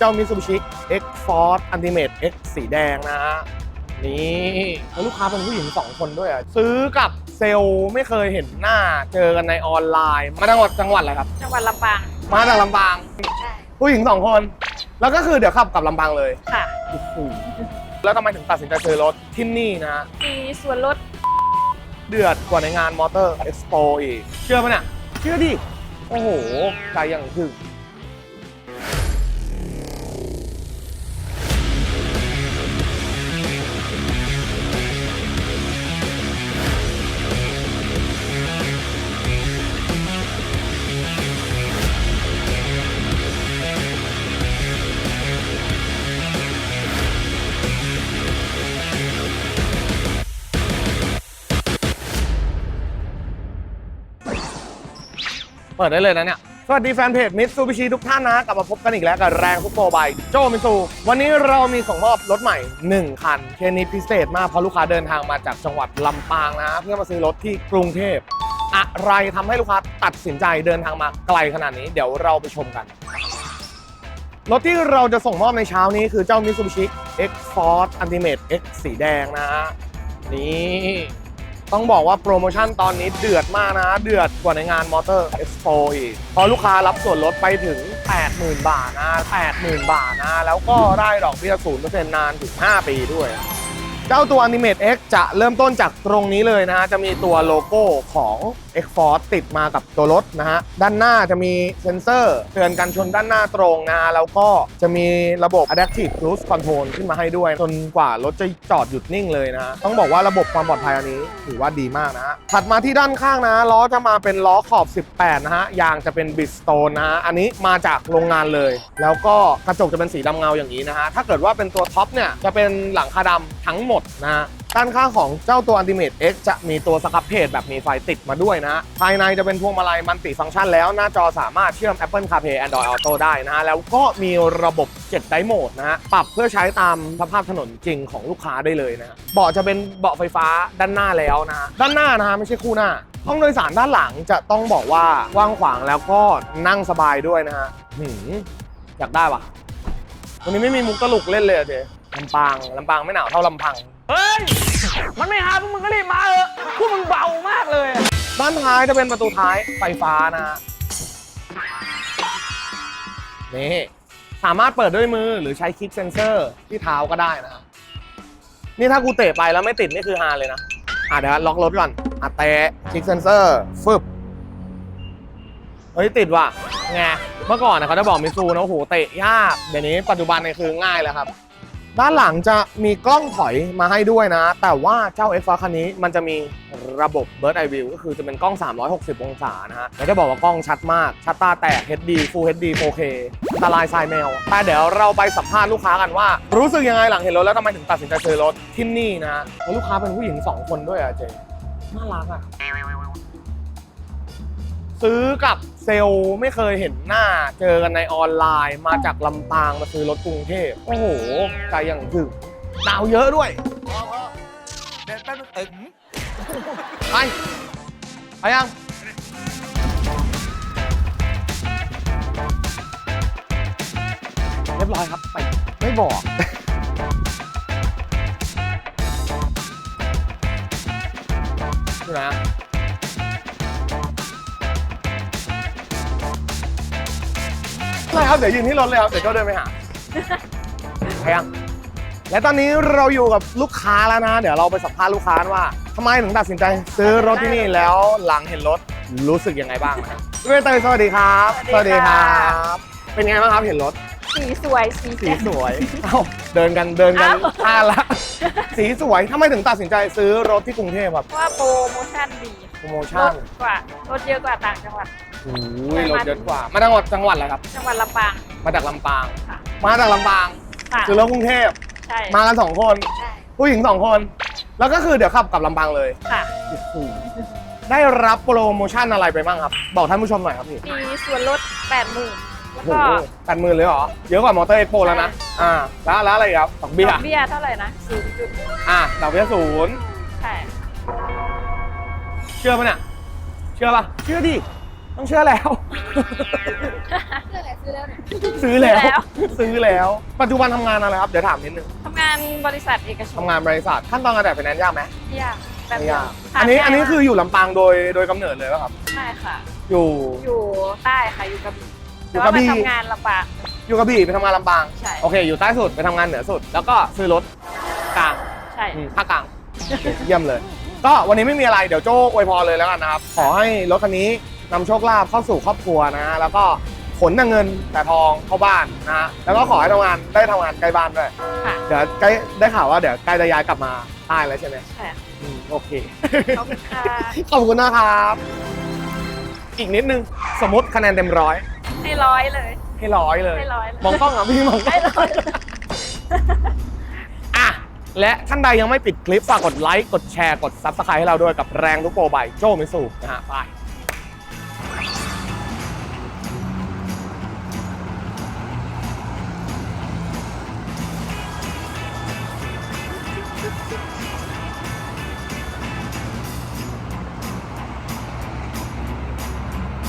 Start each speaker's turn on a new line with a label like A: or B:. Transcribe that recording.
A: เจ้า Mitsubishi X Force Ultimate X สีแดงนะฮะนี่แล้วลูกค้าเป็นผู้หญิงสองคนด้วยอะซื้อกับเซลล์ไม่เคยเห็นหน้าเจอกันในออนไลน์ มาจังหวัดจังหวัดอะไรครับ
B: จังหวัดลำปาง
A: มาจากลำปาง
B: ใช่
A: ผู้หญิงสองคน แล้วก็คือเดี๋ยวขับกลับลำปางเลย
B: ค่ะ
A: โอ้โหแล้วทำไมถึงตัดสินใจซื้อรถที่นี่นะ
B: มีส่วนลด
A: เดือดกว่าในงานมอเตอร์เอ็กซ์โปอีก เชื่อปะเนี่ยเชื่อดิ โอ้โหใจอย่างถึง เปิดได้เลยนะเนี่ย สวัสดีแฟนเพจมิตซูบิชิทุกท่านนะ กลับมาพบกันอีกแล้วกับแรงฟุตโปรบายโจมิซูวันนี้เรามีส่งมอบรถใหม่ 1 คัน เคสนี้พิเศษมากเพราะลูกค้าเดินทางมาจากจังหวัดลำปางนะ เพื่อมาซื้อรถที่กรุงเทพ อะไรทำให้ลูกค้าตัดสินใจเดินทางมาไกลขนาดนี้ เดี๋ยวเราไปชมกัน รถที่เราจะส่งมอบในเช้านี้คือเจ้า Mitsubishi X Force Ultimate X สีแดงนะฮะนี่ ต้องบอกว่าโปรโมชั่นตอนนี้เดือดมากนะ เดือดกว่าในงานมอเตอร์เอ็กซ์โปอีกเพราะลูกค้ารับส่วนลดไปถึง 80,000 บาทนะ 80,000 บาทนะ แล้วก็ได้ดอกเบี้ย0%นานถึง 5 ปีด้วยเจ้าตัว Animate X จะเริ่มต้นจากตรงนี้เลยนะฮะ จะมีตัวโลโก้ของ X Force ติดมากับตัวรถนะฮะ ด้านหน้าจะมีเซ็นเซอร์เตือนกันชนด้านหน้าตรงนะฮะแล้วก็จะมีระบบ Adaptive Cruise Control ขึ้นมาให้ด้วยจนกว่ารถจะจอดหยุดนิ่งเลยนะฮะต้องบอกว่าระบบความปลอดภัยอันนี้ถือว่าดีมากนะฮะ ถัดมาที่ด้านข้างนะล้อจะมาเป็นล้อขอบ 18 นะฮะ ยางจะเป็นบิสโตนนะฮะ อันนี้มาจากโรงงานเลย แล้วก็กระจกจะเป็นสีดำเงาอย่างนี้นะฮะ ถ้าเกิดว่าเป็นตัวท็อปเนี่ยจะเป็นหลังคาดำทั้งหมดนะฮะ ด้านข้างของเจ้าตัว Ultimate X จะมีตัวสครับเพจแบบมีไฟติดมาด้วยนะ ภายในจะเป็นพวงมาลัยมันติฟังก์ชันแล้ว หน้าจอสามารถเชื่อม Apple CarPlay Android Auto ได้นะฮะ แล้วก็มีระบบ7ไดโหมดนะฮะ ปรับเพื่อใช้ตามสภาพถนนจริงของลูกค้าได้เลยนะเบาะจะเป็นเบาะไฟฟ้าด้านหน้าแล้วนะด้านหน้านะฮะไม่ใช่คู่หน้าห้องโดยสารด้านหลังจะต้องบอกว่ากว้างขวางแล้วก็นั่งสบายด้วยนะฮะหืมอยากได้ปะวันนี้ไม่มีมุกตลุกเล่นเลยเจลำปางลำปางไม่หนาวเท่าลำพัง
C: เฮ้ย มันไม่หาพวกมึงก็รีบมาเถอะพวกมึงเบามากเลย
A: ด้านท้ายจะเป็นประตูท้ายไฟฟ้านะฮะนี่สามารถเปิดด้วยมือหรือใช้คลิกเซนเซอร์ที่เท้าก็ได้นะฮะนี่ถ้ากูเตะไปแล้วไม่ติดนี่คือฮาเลยนะอะเดี๋ยวล็อกรถก่อนอะเตะคลิกเซนเซอร์ฟึบเฮ้ยติดว่ะไงเมื่อก่อนนะเขาจะบอกมิซูนะโอ้โหเตะยากเดี๋ยวนี้ปัจจุบันเนี่ยคือง่ายแล้วครับ ด้านหลังจะมีกล้องถอยมาให้ด้วยนะ แต่ว่าเจ้า X f คันนี้มันจะมีระบบ Bird Eye View ก็คือจะเป็นกล้อง 360 องศานะฮะ แล้วจะบอกว่ากล้องชัดมาก ชัดตาแตก HD Full HD 4K อันตรายทรายแมว แต่เดี๋ยวเราไปสัมภาษณ์ลูกค้ากันว่า รู้สึกยังไงหลังเห็นรถแล้วทำไมถึงตัดสินใจซื้อรถที่นี่นะ ลูกค้าเป็นผู้หญิง 2 คนด้วยอะเจ น่ารักอะ ซื้อกับเซลล์ไม่เคยเห็นหน้า เจอกันในออนไลน์มาจากลำปางมาซื้อรถกรุงเทพโอ้โหใจอย่างถึงดาวเยอะด้วย
C: เดี๋ยวแป๊บนึงเอ้ย
A: ไปไปยังเรียบร้อยครับไปไม่บอกดูนะ ไรครับ เดี๋ยวยืนที่รถเลยครับ เดี๋ยวเจ้าเดินไปหาไปยังและตอนนี้เราอยู่กับลูกค้าแล้วนะ เดี๋ยวเราไปสัมภาษณ์ลูกค้าว่าทำไมถึงตัดสินใจซื้อรถที่นี่แล้วหลังเห็นรถรู้สึกยังไงบ้างนะครับพี่ใบเตยสวัสดีครับ
B: สวัสดีค่ะ
A: บเป็นไงบ้างครับเห็นรถ
B: สีสวยสี
A: สี
B: แจ่ม
A: สวย เอ้าเดินกันเดินกัน
B: เอ้า
A: ท่าละ สีสวยทำไมถึงตัดสินใจซื้อรถที่กรุงเทพครับ
B: เพราะว่าโปรโมชั่นดี
A: โปรโม
B: ล
A: ชั่น
B: ดกว่ารถเยอะกว่าต่างจังหวัด
A: โอ้ยรถเยอะกว่า มาจังหวัดจังหวัดอะไรครับ
B: จังหวัดลำปาง
A: มาจากลำปาง
B: ค่ะ
A: มาจากลำปาง
B: ค่ะ
A: ซื้อรถกรุงเทพ
B: ใช่
A: มากันสองคน
B: ใช่
A: ผู้หญิงสองคน แล้วก็คือเดี๋ยวขับกลับลำปางเลย
B: ค่ะ
A: โอ้โหได้รับโปรโมชั่นอะไรไปบ้างครับ บอกท่านผู้ชมหน่อยครับพี่
B: มีส่วนลด8 0 0 0 0แล้ว
A: โอ้
B: ก็
A: โหแปดหมื่นเลยเหรอ เยอะกว่ามอเตอร์เอ็กโปแล้วนะ อ่า แล้วแล้วอะไรอีกครับดอกเบี้ย
B: ดอกเบี้ยเท่าไหร่นะศูนย์จุด
A: อ่าดอกเบี้ยศูนย์
B: ใช่
A: เชื่อปะเนี่ยเชื่อปะเชื่อดิต้องเชื่อแล้ว
B: เรื่องอะไรซื้อซื้อแล้วเนี่ย
A: ซื้อแล้ว
B: ซื้อแล้ว
A: ซื้อแล้ว ปัจจุบันทำงานอะไรครับ เดี๋ยวถามนิดนึง
B: ทำงานบริษัทเอกชน
A: ทำงานบริษัทขั้นตอนการจ่ายไฟแนนซ์ยากไหม
B: ยากแบบ
A: ไม่
B: เดียวยา
A: ก
B: หา
A: อันนี้
B: ง่าย
A: อันนี้
B: มาก
A: คืออยู่ลำปางโดยโดยกำเนิดเลยป่ะครับ
B: ใช่ค่ะ
A: อยู่
B: อยู่ใต้ค่ะ อยู่กระบี่
A: อยู่
B: แต่
A: กระ
B: ว่า
A: บี่
B: มาทำงานลำบาก
A: อยู่กระบี่ไปทำงานลำปาง
B: ใช่
A: โอเค อยู่ใต้สุดไปทำงานเหนือสุด แล้วก็ซื้อรถกลาง
B: ใช่
A: อืมภาคกลาง เยี่ยมเลย ก็วันนี้ไม่มีอะไรเดี๋ยวโจ้อวยพรเลยแล้วกันนะครับ ขอให้รถคันนี้นำโชคลาภเข้าสู่ครอบครัวนะฮะแล้วก็ขนแต่เงินแต่ทองเข้าบ้านนะฮะแล้วก็ขอให้ทำงานได้ทำงานใกล้บ้านด้วย
B: ค่ะ
A: เดี๋ยวใกล้ได้ข่าวว่าเดี๋ยวใกล้จะย้ายกลับมาใต้แล้วใช่ไหม
B: ใช่ค่ะ
A: อืมโอเค
B: ขอบคุณค่ะ
A: ขอบคุณนะครับ อีกนิดนึงสมมติคะแนนเต็มร้อย
B: ให้ร้อยเลย
A: ให้ร้อยเลย
B: ให้ร้อยเลย
A: มองกล้องอะพี่มองกล้
B: ให้
A: อง
B: ร้อยเลย
A: อะ และท่านใดยังไม่ปิดคลิปฝากกดไลค์กดแชร์กดซับสไครต์ให้เราด้วยกับแรงทุกโปรบโจมิสูนะฮะไป